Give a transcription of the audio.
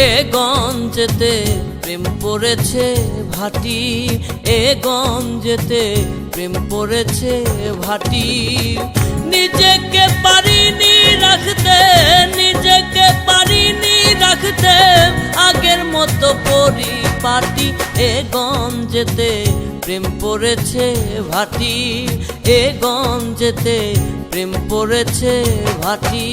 এ গঞ্জেতে প্রেম পড়েছে ভাটি। এ গঞ্জেতে প্রেম পড়েছে ভাটি। নিজেকে পারিনি রাখতে, নিজেকে পারিনি রাখতে, আগের মতো পরিপাটি। এ গঞ্জেতে প্রেম পড়েছে ভাটি। এ গঞ্জেতে প্রেম পড়েছে ভাটি।